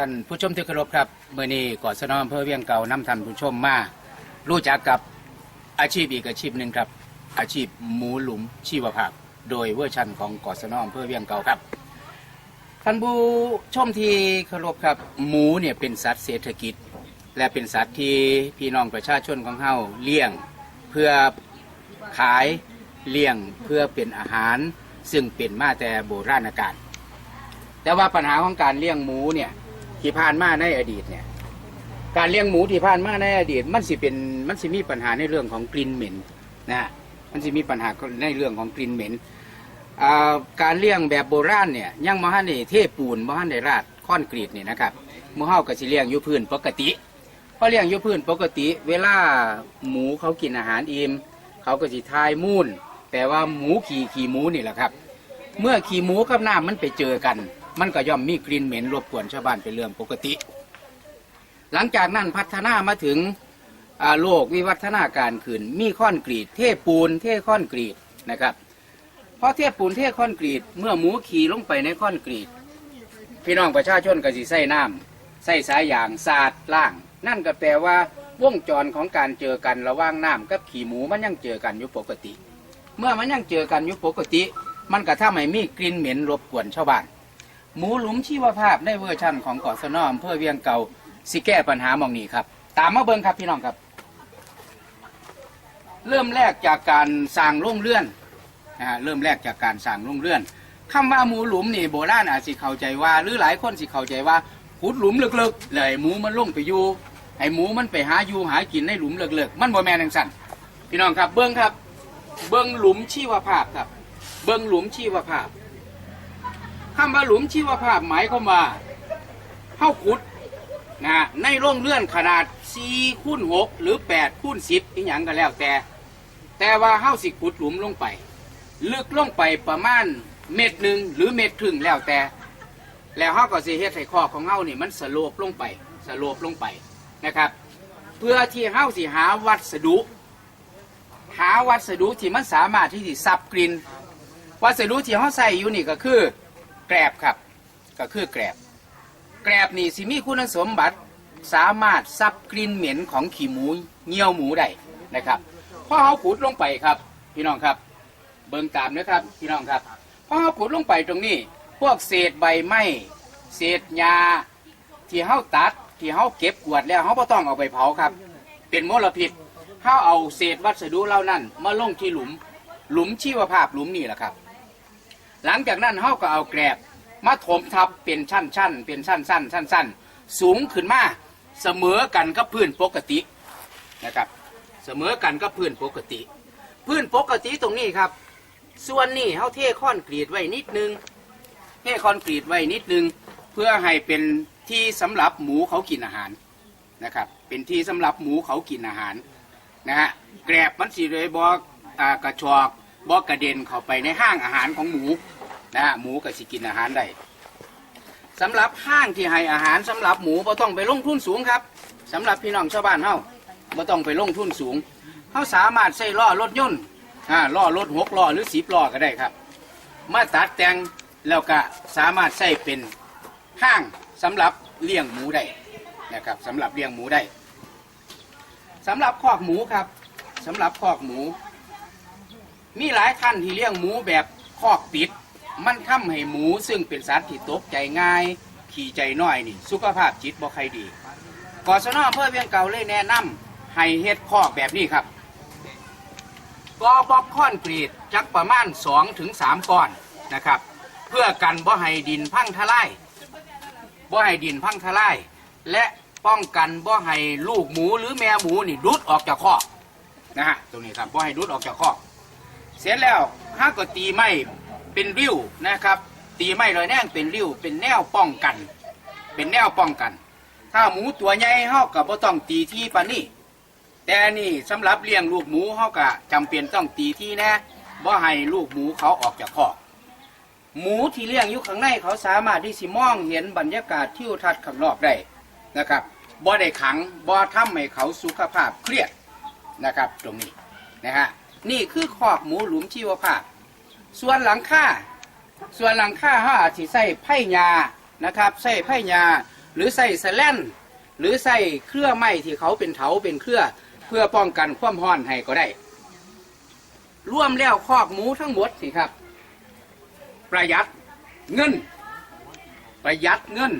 ท่านผู้ชมที่เคารพครับเมื่อนี้กอสนออำเภอเวียงเก่านำท่านผู้ชมมารู้จักกับอาชีพอีกอาชีพหนึ่งครับ อาชีพหมูหลุมชีวภาพ โดยเวอร์ชันของกอสนออำเภอเวียงเก่าครับท่านผู้ชมที่เคารพครับหมูเนี่ยเป็นสัตว์เศรษฐกิจ และเป็นสัตว์ที่พี่น้องประชาชนของเฮาเลี้ยงเพื่อขายเลี้ยงเพื่อเป็นอาหาร ซึ่งเป็นมาแต่โบราณกาลแต่ว่าปัญหาของการเลี้ยงหมูเนี่ย ที่ผ่านมาในอดีตเนี่ย การเลี้ยงหมูที่ผ่านมาในอดีต มันสิเป็นมันสิมีปัญหาในเรื่องของกลิ่นเหม็นนะมันสิมีปัญหาในเรื่องของกลิ่นเหม็นการเลี้ยงแบบโบราณเนี่ยยังมาให้ในเทปูนมาให้ในราดคอนกรีตเนี่ยนะครับหมูเฮาก็สิเลี้ยงอยู่พื้นปกติพอเลี้ยงอยู่พื้นปกติ เวลาหมูเขากินอาหารอิ่มเขาก็สิทายมูนแต่ว่าหมูขี่ขี่หมูนี่แหละครับ เมื่อขี่หมูกับน้ำมันไปเจอกัน มันก็ย่อมมีกลิ่นเหม็นรบกวนชาวบ้านเป็นเรื่องปกติ หลังจากนั้นพัฒนามาถึงโลกวิวัฒนาการขึ้นมีคอนกรีตเทปูนเทคอนกรีตนะครับเพราะเทปูนเทคอนกรีตเมื่อหมูขี่ลงไปในคอนกรีตพี่น้องประชาชนก็สิใส่น้ำใส่สายยางสาดล่าง นั่นก็แปลว่าวงจรของการเจอกันระหว่างน้ำกับขี่หมูมันยังเจอกันอยู่ปกติ เมื่อมันยังเจอกันอยู่ปกติ มันก็ทำให้มีกลิ่นเหม็นรบกวนชาวบ้าน หมูหลุมชีวภาพในเวอร์ชั่นของเกาะสนออำเภอเวียงเก่าสิแก้ปัญหาหมองนี้ครับ ตามมาเบิ่งครับพี่น้องครับ เริ่มแรกจากการสร้างโรงเรือนนะฮะเริ่มแรกจากการสร้างโรงเรือนคำว่าหมูหลุมนี่โบราณอาจสิเข้าใจว่า หรือหลายคนสิเข้าใจว่าขุดหลุมลึกๆเลยหมูมันลงไปอยู่ให้หมูมันไปหาอยู่หากินในหลุมลึกๆมันบ่แม่นจังสั่นพี่น้องครับเบิ่งครับ เบิ่งหลุมชีวภาพครับ เบิ่งหลุมชีวภาพ คำว่าหลุมชีวภาพหมายความว่าเฮาขุดนะในโรงเรือนขนาด4คูณ6หรือ8คูณ10อีหยังก็แล้วแต่ แต่ว่าเฮาสิขุดหลุมลงไป ลึกลงไปประมาณเม็ดหนึ่งหรือเม็ดครึ่งแล้วแต่ แล้วเฮาก็สิเฮ็ดให้คอของเฮานี่มันสโลปลงไปสโลปลงไปนะครับ เพื่อที่เฮาสิหาวัสดุ หาวัสดุที่มันสามารถที่จะซับกลิ่นวัสดุที่เขาใส่อยู่นี่ก็คือ แกรบครับ ก็คือแกรบ แกรบนี่สิมีคุณสมบัติสามารถซับกลิ่นเหม็นของขี้หมูเงี้ยวหมูได้นะครับพอเขาขุดลงไปครับ พี่น้องครับ เบิ่งตามนะครับพี่น้องครับพอเขาขุดลงไปตรงนี้ พวกเศษใบไม้เศษหญ้าที่เขาตัดที่เขาเก็บกวดแล้วเขาก็ต้องเอาไปเผาครับ เป็นมลพิษเขาเอาเศษวัสดุเหล่านั้น มาลงที่หลุม หลุมชีวภาพหลุมนี่แหละครับ หลังจากนั้นเขาก็เอาแกรบมาถมทับเป็นชั้นชั้นๆเป็นสั้นสั้นสั้นสั้นๆสูงขึ้นมาเสมอกันกับพื้นปกตินะครับ เสมอกันกับพื้นปกติ พื้นปกติตรงนี้ครับ ส่วนนี้เขาเทคอนกรีตไว้นิดนึงเทคอนกรีตไว้นิดนึง เพื่อให้เป็นที่สำหรับหมูเขากินอาหารนะครับ เป็นที่สำหรับหมูเขากินอาหารนะฮะแกรบมันสีเลยบอกอกระชอก บอกระเด็นเข้าไปในห้างอาหารของหมูนะฮะหมูก็สิกินอาหารได้สำหรับห้างที่ให้อาหารสำหรับหมูบ่ต้องไปลงทุนสูงครับสำหรับพี่น้องชาวบ้านเฮาบ่ต้องไปลงทุนสูงเฮาสามารถใช้ล้อรถยนต์อ่าล้อรถหกล้อหรือสิบล้อก็ได้ครับ มาตัดแต่งแล้วก็สามารถใช้เป็นห้างสำหรับเลี้ยงหมูได้นะครับสำหรับเลี้ยงหมูได้สำหรับคอกหมูครับสำหรับคอกหมู มีหลายท่านที่เลี้ยงหมูแบบคอกปิด มันทำให้หมูซึ่งเป็นสัตว์ที่ตกใจง่าย ขี่ใจน้อยนี่ สุขภาพจิตบ่ใครดีกศนอเพื่อเวียงเก่าเลยแนะนำให้เฮ็ดคอกแบบนี้ครับกอบอกคอนกรีตจักประมาณ2ถึง3ก้อนนะครับ เพื่อกันบ่ให้ดินพังทลายบ่ให้ดินพังทลายและป้องกันบ่ให้ลูกหมูหรือแม่หมูนี่ดุดออกจากคอกนะฮะตรงนี้ครับบ่ให้ดุดออกจากคอก เสร็จแล้วห้าก็ตีไม้เป็นริ้วนะครับ ตีไม้ลอยแนงเป็นริ้วเป็นแนวป้องกัน เป็นแนวป้องกัน ถ้าหมูตัวใหญ่เฮาก็บ่ต้องตีที่ปานนี้แต่นี่สำหรับเลี้ยงลูกหมูเฮาก็จำเป็นต้องตีที่แน่บ่ให้ลูกหมูเขาออกจากคอกหมูที่เลี้ยงอยู่ข้างในเขาสามารถที่สิมองเห็นบรรยากาศทิวทัศน์ข้างนอกได้นะครับบ่ได้ขังบ่ทำให้เขาสุขภาพเครียดนะครับ ตรงนี้นะฮะ นี่คือคอกหมูหลุมชีวภาพ ส่วนหลังคาส่วนหลังคาเขาอาจสิใส่ไผ่ยานะครับใส่ไผ่ยาหรือใส่สแลนหรือใส่เครือไม้ที่เขาเป็นเถาเป็นเครือเพื่อป้องกันความร้อนให้ก็ได้ร่วมแล้วคอกหมูทั้งหมดสิครับ ประหยัดเงิน ประหยัดเงิน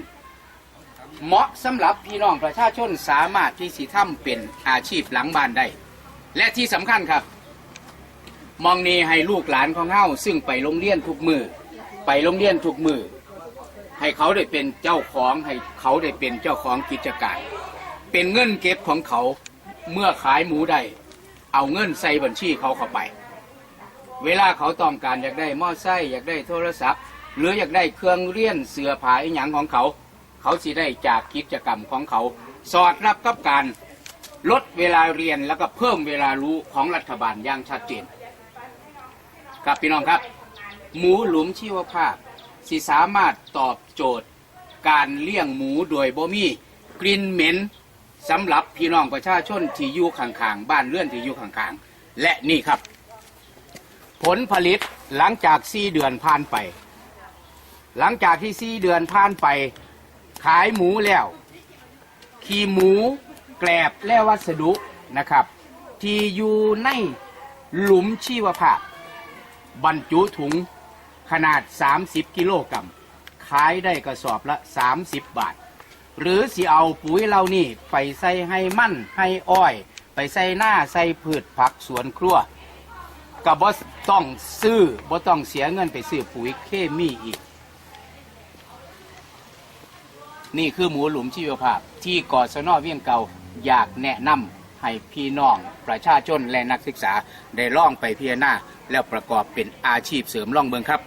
เหมาะสำหรับพี่น้องประชาชนสามารถที่สิทำเป็นอาชีพหลังบ้านได้ และที่สำคัญครับ มองนี้ให้ลูกหลานของเฮาซึ่งไปโรงเรียนทุกมือไปโรงเรียนทุกมือให้เขาได้เป็นเจ้าของให้เขาได้เป็นเจ้าของกิจการ เป็นเงินเก็บของเขาเมื่อขายหมูได้เอาเงินใส่บัญชีเขาเข้าไป เวลาเขาต้องการอยากได้หม้อไส้อยากได้โทรศัพท์ หรืออยากได้เครื่องเรียนเสื้อผ้าอีหยังของเขา เขาสิได้จากกิจกรรมของเขา สอดรับกับการลดเวลาเรียนแล้วก็เพิ่มเวลารู้ของรัฐบาลอย่างชัดเจน ครับพี่น้องครับ หมูหลุมชีวภาพสิสามารถตอบโจทย์ การเลี้ยงหมูโดยบ่มีกลิ่นเหม็นสำหรับพี่น้องประชาชนที่อยู่ข้างๆบ้านเรือนที่อยู่ข้างๆและนี่ครับ ผลผลิตหลังจากสี่เดือนผ่านไป หลังจากที่สี่เดือนผ่านไป ขายหมูแล้ว ขี้หมูแกลบและวัสดุนะครับ ที่อยู่ในหลุมชีวภาพ บรรจุถุงขนาด 30 กิโลกรัมขายได้กระสอบละ 30 บาท หรือสิเอาปุ๋ยเหล่านี้ไปใส่ให้มั่นให้อ้อย ไปใส่หน้าใส่พืชผักสวนครัวก็บ่ต้องซื้อบ่ต้องเสียเงินไปซื้อปุ๋ยเคมีอีก นี่คือหมูหลุมชีวภาพที่กศนเวียงเก่าอยากแนะนำ ให้พี่น้องประชาชนและนักศึกษาได้ล่องไปพิจารณาแล้วประกอบเป็นอาชีพเสริมล่องเบิงครับ